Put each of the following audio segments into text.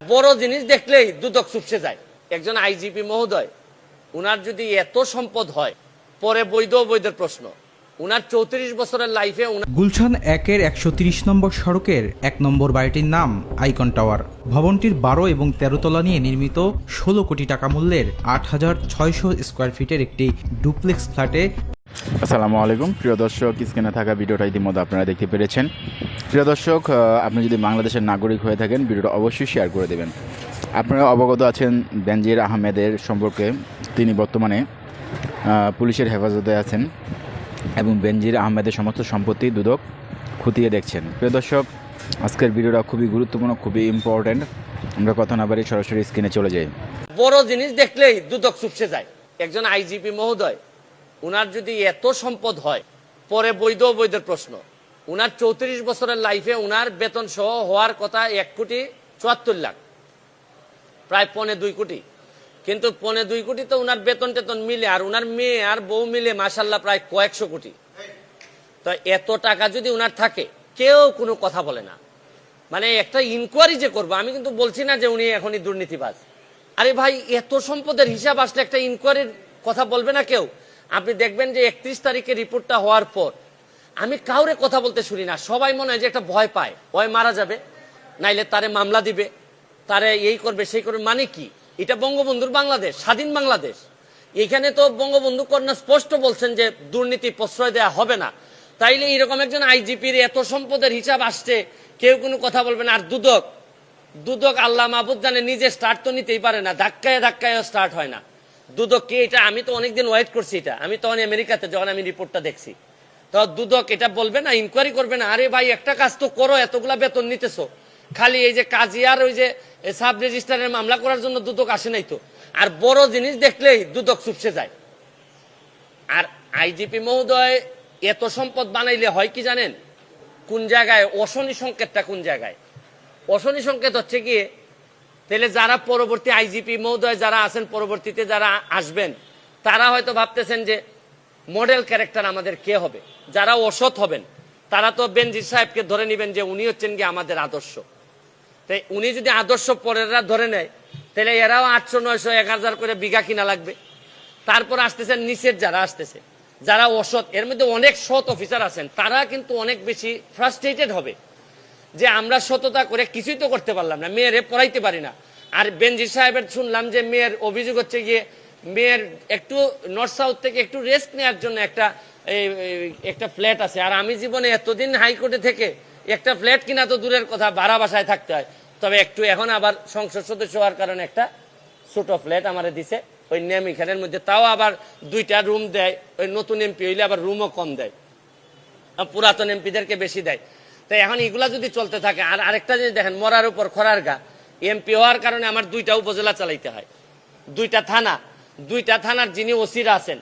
বড় জিনিস দেখলেই দুদক চুপসে যায়। একজন আইজিপি মহোদয়, উনার যদি এত সম্পদ হয়, পরে বৈধ অবৈধের প্রশ্ন। উনার চৌত্রিশ বছরের লাইফে গুলশান একের একশো নম্বর সড়কের এক নম্বর বাড়িটির নাম আইকন টাওয়ার। ভবনটির বারো এবং তেরো তলা নিয়ে নির্মিত ষোলো কোটি টাকা মূল্যের আট হাজার ছয়শো স্কোয়ার ফিটের একটি ডুপ্লেক্স ফ্ল্যাটে আসসালামু আলাইকুম। প্রিয় দর্শক, স্ক্রিনে থাকা ভিডিওটা ইতিমধ্যে আপনারা দেখতে পেরেছেন। প্রিয় দর্শক আপনি যদি বাংলাদেশের নাগরিক হয়ে থাকেন, ভিডিওটা অবশ্যই শেয়ার করে দেবেন। আপনারা অবগত আছেন বেনজির আহমেদের সম্পর্কে। তিনি বর্তমানে পুলিশের হেফাজতে আছেন এবং বেনজির আহমেদের সমস্ত সম্পত্তি দুদক খতিয়ে দেখছেন। প্রিয় দর্শক, আজকের ভিডিওটা খুবই গুরুত্বপূর্ণ, খুবই ইম্পর্ট্যান্ট আমরা কথা না বাড়ি সরাসরি স্ক্রিনে চলে যাই। বড় জিনিস দেখলেই দুদক চুপসে যায়। একজন আইজিপি মহোদয় উনার যদি এত সম্পদ হয়, পরে বৈধ অবৈধের প্রশ্ন। উনার চৌত্রিশ বছরের লাইফে উনার বেতন সহ হওয়ার কথা এক কোটি চুয়াত্তর লাখ। প্রায় পনে দুই কোটি। কিন্তু পনে দুই কোটি তো উনার বেতন টেতন মিলে, আর উনার মেয়ে আর বউ মিলে মাসাল্লাহ প্রায় কয়েকশো কোটি। তো এত টাকা যদি উনার থাকে, কেউ কোনো কথা বলে না। মানে একটা ইনকোয়ারি যে করব, আমি কিন্তু বলছি না যে উনি এখনই দুর্নীতিবাজ। আরে ভাই, এত সম্পদের হিসাব আসলে একটা ইনকোয়ারির কথা বলবে না কেউ? আপনি দেখবেন যে একত্রিশ তারিখে রিপোর্টটা হওয়ার পর, আমি কাউরে কথা বলতে শুনি না। সবাই মনে হয় যে একটা ভয় পায়। ভয় মারা যাবে, নাইলে তারে মামলা দিবে, তারে এই করবে, সেই করবে মানে কি? এটা বঙ্গবন্ধুর বাংলাদেশ, স্বাধীন বাংলাদেশ। এখানে তো বঙ্গবন্ধু কন্যা স্পষ্ট বলছেন যে দুর্নীতি প্রশ্রয় দেওয়া হবে না। তাইলে এরকম একজন আইজিপির এত সম্পদের হিসাব আসছে, কেউ কোনো কথা বলবে না। আর দুদক দুদক আল্লাহ মাহবুদ জানে নিজে স্টার্ট তো নিতেই পারে না, ধাক্কায় ধাক্কায় স্টার্ট হয় না। দুদক কি এটা? আমি তো অনেকদিন ওয়েট করছি এটা। আমি তখন আমেরিকাতে যখন আমি রিপোর্টটা দেখছি। তো দুদক এটা বলবে না ইনকোয়ারি করবে না, আরে ভাই, একটা কাজ তো করো, এতগুলা বেতন নিতেছো। খালি এই যে কাজিয়ার ওই যে সাব রেজিস্ট্রারের মামলা করার জন্য দুদক আসে নাই তো। আর বড় জিনিস দেখলেই দুদক চুপসে যায়। আর আইজিপি মহোদয় এত সম্পদ বানাইলে হয় কি জানেন? কোন জায়গায়? অশনি সংকেতটা কোন জায়গায়? অশনি সংকেত হচ্ছে গিয়ে তাহলে যারা পরবর্তী আইজিপি মহোদয় যারা আছেন, পরবর্তীতে যারা আসবেন, তারা হয়তো ভাবতেছেন যে মডেল ক্যারেক্টার আমাদের কে হবে? যারা অসৎ হবেন, তারা তো বেনজির সাহেবকে ধরে নেবেন যে উনি হচ্ছেন কি আমাদের আদর্শ। তাই উনি যদি আদর্শ পরেররা ধরে নেয়, তাহলে এরাও আটশো, নয়শো, এক হাজার করে বিঘা কিনা লাগবে। তারপর আসতেছেন নিচের যারা আসতেছে, যারা অসৎ, এর মধ্যে অনেক সৎ অফিসার আছেন, তারা কিন্তু অনেক বেশি ফ্রাস্ট্রেটেড হবে। যে আমরা সততা করে কিছুই তো করতে পারলাম না, মেয়েরে পড়াইতে পারি না। আর বেনজির সাহেবের শুনলাম যে মেয়ের অভিযোগ হচ্ছে গিয়ে মেয়ের একটু নর্থ সাউথ থেকে একটু রেস্ট নেওয়ার জন্য একটা একটা ফ্ল্যাট আছে। আর আমি জীবনে এতদিন হাইকোর্টে থেকে একটা ফ্ল্যাট কিনা তো দূরের কথা, ভাড়া বাসায় থাকতে হয়। তবে একটু এখন আবার সংসদ সদস্য হওয়ার কারণে একটা ছোট ফ্ল্যাট আমারে দিছে। ওই নেম এখানের মধ্যে তাও আবার দুইটা রুম দেয়। ওই নতুন এমপি হইলে আবার রুমও কম দেয়। পুরাতন এমপিদেরকে বেশি দেয়। তো এখন এগুলা যদি চলতে থাকে, আর আরেকটা জিনিস দেখেন, মরার উপর খরার গা। এমপি হওয়ার কারণে আমার দুইটা উপজেলা চালাইতে হয়। দুইটা থানা। দুইটা থানার যিনি ওসিরা আছেন,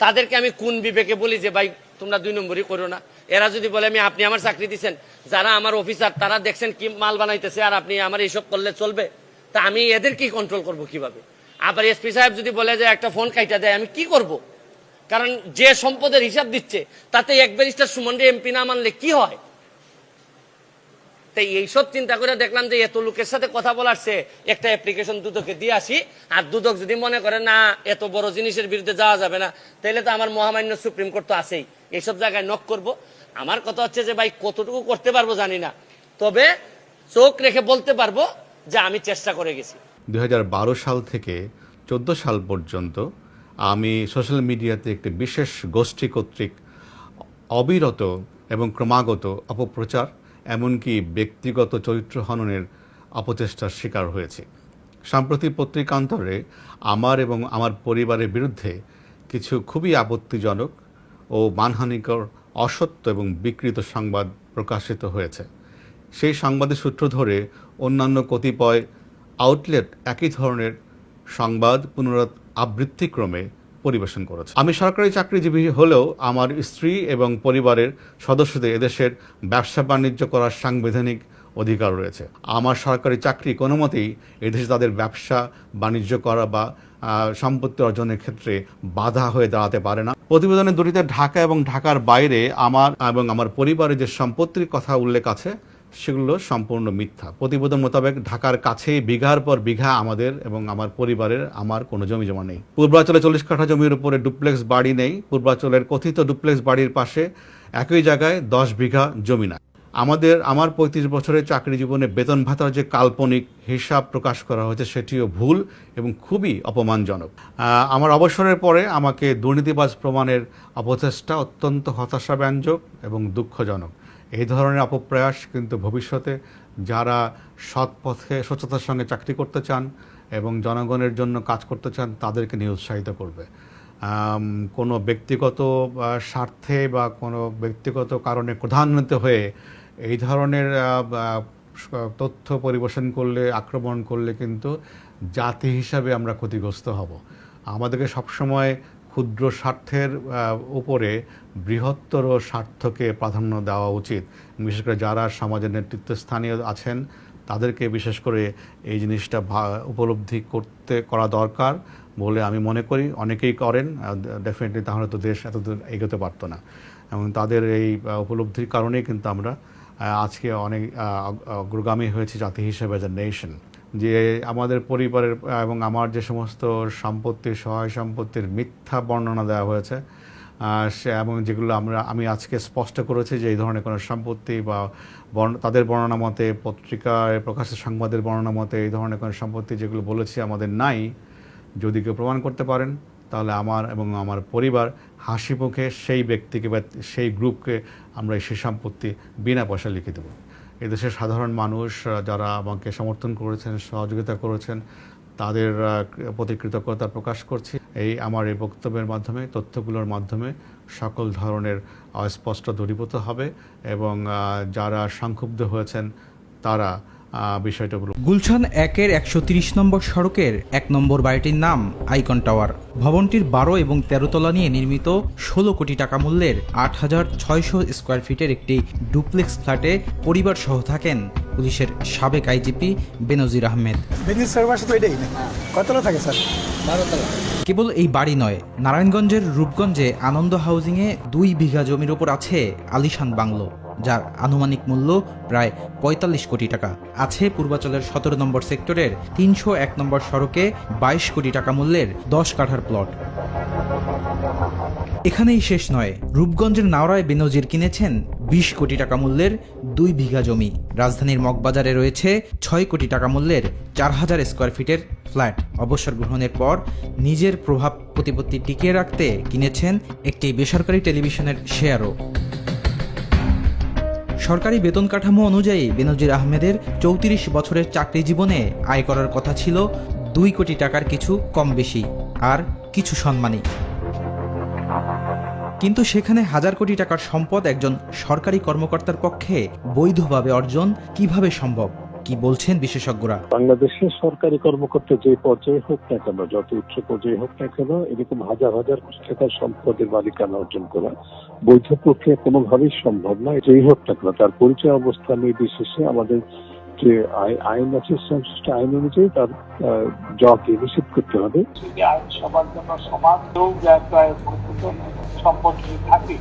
তাদেরকে আমি কোন বিবেকে বলি যে, ভাই, তোমরা দুই নম্বরই করো না? এরা যদি বলে, আমি, আপনি আমার চাকরি দিচ্ছেন যারা আমার অফিসার, তারা দেখছেন কি মাল বানাইতেছে, আর আপনি আমার এইসব করলে চলবে? তা আমি এদের কি কন্ট্রোল করব কীভাবে? আবার এসপি সাহেব যদি বলে যে, একটা ফোন কাইটা দেয়, আমি কি করব? কারণ যে সম্পদের হিসাব দিচ্ছে, তাতে এক ব্যারিস্টার সুমন্ডে এমপি না মানলে কি হয়? তাই এইসব চিন্তা করে দেখলাম যে এত লোকের সাথে কথা বলার সে একটা অ্যাপ্লিকেশন দুদকে দিয়ে আসি। আর দুদক যদি মনে করে, না, এত বড় জিনিসের বিরুদ্ধে যাওয়া যাবে না তাহলে তো আমার মহামান্য সুপ্রিম কোর্ট তো আছেই। এইসব জায়গায় নক করব। আমার কথা হচ্ছে যে, ভাই, কতটুকু করতে পারব জানি না। তবে চোখ রেখে বলতে পারব যে, আমি চেষ্টা করে গেছি। দু হাজার বারো সাল থেকে চোদ্দ সাল পর্যন্ত আমি সোশ্যাল মিডিয়াতে একটি বিশেষ গোষ্ঠী কর্তৃক অবিরত এবং ক্রমাগত অপপ্রচার এমনকি ব্যক্তিগত চরিত্র হননের অপচেষ্টার শিকার হয়েছি। সাম্প্রতি পত্রিকান্তরে আমার এবং আমার পরিবারের বিরুদ্ধে কিছু খুবই আপত্তিজনক ও মানহানিকর, অসত্য এবং বিকৃত সংবাদ প্রকাশিত হয়েছে। সেই সংবাদের সূত্র ধরে অন্যান্য কতিপয় আউটলেট একই ধরনের সংবাদ পুনরাত আবৃত্তিক্রমে পরিবেশন করেছে। আমি সরকারি চাকরিজীবী হলেও আমার স্ত্রী এবং পরিবারের সদস্যদের এদেশের ব্যবসা বাণিজ্য করার সাংবিধানিক অধিকার রয়েছে। আমার সরকারি চাকরি কোনো মতেই এদেশে তাদের ব্যবসা বাণিজ্য করা বা সম্পত্তি অর্জনের ক্ষেত্রে বাধা হয়ে দাঁড়াতে পারে না। প্রতিবেদনে দুটিতে ঢাকা এবং ঢাকার বাইরে আমার এবং আমার পরিবারের যে সম্পত্তির কথা উল্লেখ আছে সেগুলো সম্পূর্ণ মিথ্যা। প্রতিবেদন মোতাবেক ঢাকার কাছে বিঘার পর বিঘা আমাদের এবং আমার পরিবারের আমার কোনো জমি জমা নেই। পূর্বাঞ্চলে চল্লিশ কাঠা জমির উপরে ডুপ্লেক্স বাড়ি নেই। পূর্বাঞ্চলের কথিত ডুপ্লেক্স বাড়ির পাশে একই জায়গায় দশ বিঘা জমি না আমাদের, আমার পঁয়ত্রিশ বছরের চাকরি জীবনে বেতন ভাতার যে কাল্পনিক হিসাব প্রকাশ করা হয়েছে সেটিও ভুল এবং খুবই অপমানজনক। আমার অবসরের পরে আমাকে দুর্নীতিবাজ প্রমাণের অপচেষ্টা অত্যন্ত হতাশাব্যঞ্জক এবং দুঃখজনক। এই ধরনের অপপ্রয়াস কিন্তু ভবিষ্যতে যারা সৎ পথে, স্বচ্ছতার সঙ্গে চাকরি করতে চান এবং জনগণের জন্য কাজ করতে চান, তাদেরকে নিরুৎসাহিত করবে। কোনো ব্যক্তিগত স্বার্থে বা কোনো ব্যক্তিগত কারণে প্রধান্বিত হয়ে এই ধরনের তথ্য পরিবেশন করলে, আক্রমণ করলে কিন্তু জাতি হিসাবে আমরা ক্ষতিগ্রস্ত হব। আমাদেরকে সবসময় ক্ষুদ্র স্বার্থের উপরে বৃহত্তর স্বার্থকে প্রাধান্য দেওয়া উচিত। বিশেষ করে যারা সমাজের নেতৃত্বস্থানীয় আছেন, তাদেরকে বিশেষ করে এই জিনিসটা উপলব্ধি করতে করা দরকার বলে আমি মনে করি। অনেকেই করেন ডেফিনেটলি তাহলে তো দেশ এতদূর এগোতে পারতো না। এবং তাদের এই উপলব্ধির কারণেই কিন্তু আমরা আজকে অনেক অগ্রগামী হয়েছে জাতি হিসেবে এজ এ নেশন যে আমাদের পরিবারের, এবং আমার যে সমস্ত সম্পত্তি, সহায় সম্পত্তির মিথ্যা বর্ণনা দেওয়া হয়েছে সে এবং যেগুলো আমরা, আমি আজকে স্পষ্ট করেছি যে এই ধরনের কোনো সম্পত্তি বা তাদের বর্ণনা মতে, পত্রিকায় প্রকাশের সংবাদের বর্ণনা মতে এই ধরনের কোনো সম্পত্তি যেগুলো বলেছি আমাদের নাই, যদি কেউ প্রমাণ করতে পারেন, তাহলে আমার এবং আমার পরিবার হাসি মুখে সেই ব্যক্তিকে বা সেই গ্রুপকে আমরা সেই সম্পত্তি বিনা পয়সা লিখে দেবো। এদেশের সাধারণ মানুষ যারা আমাকে সমর্থন করেছেন, সহযোগিতা করেছেন, তাদের প্রতি কৃতজ্ঞতা প্রকাশ করছি। এই, আমার এই বক্তব্যের মাধ্যমে, তথ্যগুলোর মাধ্যমে সকল ধরনের অস্পষ্ট দূরীভূত হবে এবং যারা সংক্ষুব্ধ হয়েছেন, তারা বিষয়টা উপলব্ধি গুলশান একের একশো তিরিশ নম্বর সড়কের এক নম্বর বাড়িটির নাম আইকন টাওয়ার। ভবনটির বারো এবং তেরো তলা নিয়ে নির্মিত ষোলো কোটি টাকা মূল্যের আট হাজার ছয়শো স্কোয়ার ফিটের একটি ডুপ্লেক্স ফ্ল্যাটে পরিবার সহ থাকেন পুলিশের সাবেক আইজিপি বেনজির আহমেদ। তো এটাই না থাকে স্যার? কেবল এই বাড়ি নয় নারায়ণগঞ্জের রূপগঞ্জে আনন্দ হাউজিংয়ে দুই বিঘা জমির ওপর আছে আলিশান বাংলো। যার আনুমানিক মূল্য প্রায় পঁয়তাল্লিশ কোটি টাকা। আছে পূর্বাচলের সতেরো নম্বর সেক্টরের তিনশো এক নম্বর সড়কে বাইশ কোটি টাকা মূল্যের দশ কাঠার প্লট। এখানেই শেষ নয়, রূপগঞ্জের নাওরায় বেনজির কিনেছেন বিশ কোটি টাকা মূল্যের দুই বিঘা জমি। রাজধানীর মগবাজারে রয়েছে ছয় কোটি টাকা মূল্যের চার হাজার স্কোয়ার ফিটের ফ্ল্যাট। অবসর গ্রহণের পর নিজের প্রভাব প্রতিপত্তি টিকিয়ে রাখতে কিনেছেন একটি বেসরকারি টেলিভিশনের শেয়ারও। সরকারি বেতন কাঠামো অনুযায়ী বেনজির আহমেদের চৌত্রিশ বছরের চাকরি জীবনে আয় করার কথা ছিল দুই কোটি টাকার কিছু কম বেশি আর কিছু সম্মানী কিন্তু সেখানে হাজার কোটি টাকার সম্পদ একজন সরকারি কর্মকর্তার পক্ষে বৈধভাবে অর্জন কীভাবে সম্ভব? কি বলছেন বিশেষজ্ঞরা? বাংলাদেশের সরকারি কর্মকর্তা যে পর্যায়ে হোক না কেন যত উচ্চ পর্যায়ে হোক না কেন এরকম হাজার হাজার কোটি টাকার সম্পদের মালিকানা অর্জন করা বৈধ প্রক্রিয়া কোনোভাবেই সম্ভব নয় যেই হোক না কেন। তার পরিচয় অবস্থা নির্বিশেষে আমাদের যে আই- আইন আছে সংশ্লিষ্ট আইন অনুযায়ী তার জবকে নিষেধ করতে হবে। যে আইন সবার জন্য সমান সম্পদ থাকে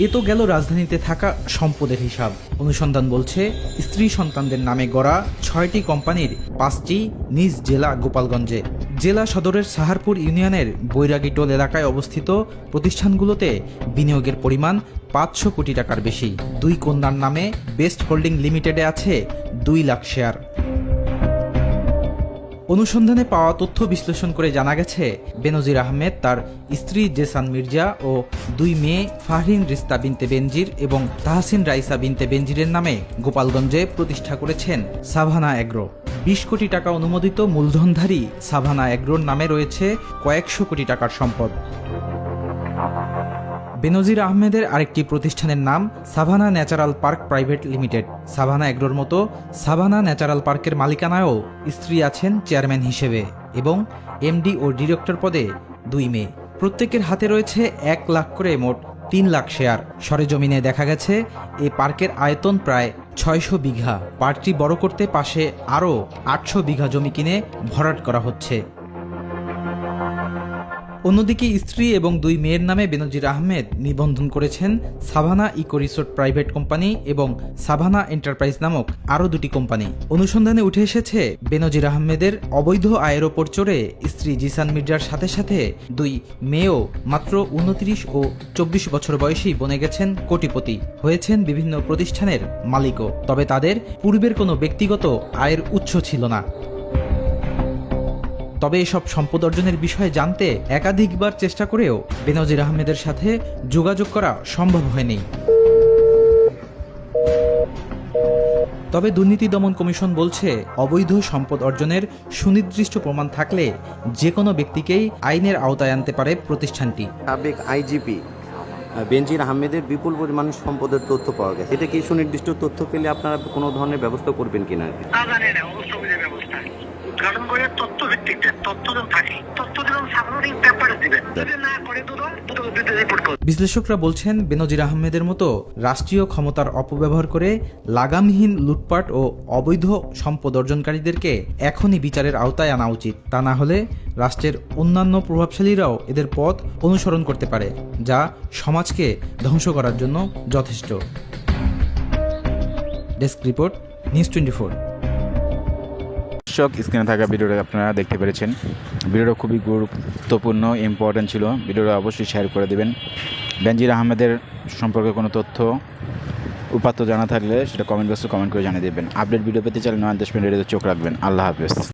এ তো গেল রাজধানীতে থাকা সম্পদের হিসাব। অনুসন্ধান বলছে, স্ত্রী সন্তানদের নামে গড়া ছয়টি কোম্পানির পাঁচটি নিজ জেলা গোপালগঞ্জে। জেলা সদরের সাহারপুর ইউনিয়নের বৈরাগীটোল এলাকায় অবস্থিত প্রতিষ্ঠানগুলোতে বিনিয়োগের পরিমাণ পাঁচশো কোটি টাকার বেশি। দুই কন্যার নামে বেস্ট হোল্ডিং লিমিটেডে আছে দুই লাখ শেয়ার। অনুসন্ধানে পাওয়া তথ্য বিশ্লেষণ করে জানা গেছে, বেনজির আহমেদ, তার স্ত্রী জেসান মির্জা ও দুই মেয়ে ফাহরিন রিস্তা বিনতে বেনজির এবং তাহসিন রাইসা বিনতে বেনজিরের নামে গোপালগঞ্জে প্রতিষ্ঠা করেছেন সাভানা অ্যাগ্রো। বিশ কোটি টাকা অনুমোদিত মূলধনধারী সাভানা অ্যাগ্রোর নামে রয়েছে কয়েকশো কোটি টাকার সম্পদ। বেনজির আহমেদের আরেকটি প্রতিষ্ঠানের নাম Savanna natural park private limited. Savanna এগ্রোর মতো সাভানা ন্যাচারাল পার্কের মালিকানায়ও স্ত্রী আছেন চেয়ারম্যান হিসেবে এবং এমডি ও ডিরেক্টর পদে দুই মেয়ে। প্রত্যেকের হাতে রয়েছে এক লাখ করে মোট তিন লাখ শেয়ার। সরেজমিনে দেখা গেছে, এ পার্কের আয়তন প্রায় ছয়শো বিঘা। পার্কটি বড় করতে পাশে আরও আটশো বিঘা জমি কিনে ভরাট করা হচ্ছে। অন্যদিকে স্ত্রী এবং দুই মেয়ের নামে বেনজির আহমেদ নিবন্ধন করেছেন Savannah eco resort private company এবং সাভানা এন্টারপ্রাইজ নামক আরও দুটি কোম্পানি। অনুসন্ধানে উঠে এসেছে, বেনজির আহমেদের অবৈধ আয়ের ওপর চড়ে স্ত্রী জিসান মির্জার সাথে সাথে দুই মেয়েও মাত্র উনত্রিশ ও চব্বিশ বছর বয়সী বনে গেছেন কোটিপতি। হয়েছেন বিভিন্ন প্রতিষ্ঠানের মালিকও, তবে তাদের পূর্বের কোনো ব্যক্তিগত আয়ের উৎস ছিল না। তবে এসব সম্পদ অর্জনের বিষয়ে জানতে একাধিকবার চেষ্টা করেও বেনজির আহমেদের সাথে যোগাযোগ করা সম্ভব হয়নি। তবে দুর্নীতি দমন কমিশন বলছে অবৈধ সম্পদ অর্জনের সুনির্দিষ্ট প্রমাণ থাকলে যে কোনো ব্যক্তিকেই আইনের আওতায় আনতে পারে প্রতিষ্ঠানটি। সাবেক আইজিপি বেনজির আহমেদের বিপুল পরিমাণ সম্পদের তথ্য পাওয়া গেছে। এটা কি সুনির্দিষ্ট তথ্য পেলে আপনারা কোনো ধরনের ব্যবস্থা করবেন কিনা আর কি? তা জানি না অবস্থবিধি ব্যবস্থা গঠন করে তথ্য ভিত্তিক দেন তথ্য যখন থাকে তথ্য যখন সাবমিটিং পেপারে দিবেন। যদি না করে দুটো দুটো দুটো রিপোর্ট করুন বিশ্লেষকরা বলছেন বেনজির আহমেদের মতো রাষ্ট্রীয় ক্ষমতার অপব্যবহার করে লাগামহীন লুটপাট ও অবৈধ সম্পদ অর্জনকারীদেরকে এখনই বিচারের আওতায় আনা উচিত। তা না হলে রাষ্ট্রের অন্যান্য প্রভাবশালীরাও এদের পথ অনুসরণ করতে পারে যা সমাজকে ধ্বংস করার জন্য যথেষ্ট। Desk report news twenty four. দর্শক, স্ক্রিনে থাকা ভিডিওটা আপনারা দেখতে পেরেছেন। ভিডিওটা খুবই গুরুত্বপূর্ণ ইম্পর্ট্যান্ট ছিল। ভিডিওটা অবশ্যই শেয়ার করে দেবেন। বেনজির আহমেদের সম্পর্কে কোনো তথ্য, উপাত্ত জানা থাকলে সেটা কমেন্ট বক্সে কমেন্ট করে জানিয়ে দেবেন। আপডেট ভিডিও পেতে চাইলে নয় দেশ মিনিটের চোখ রাখবেন। আল্লাহ হাফেজ।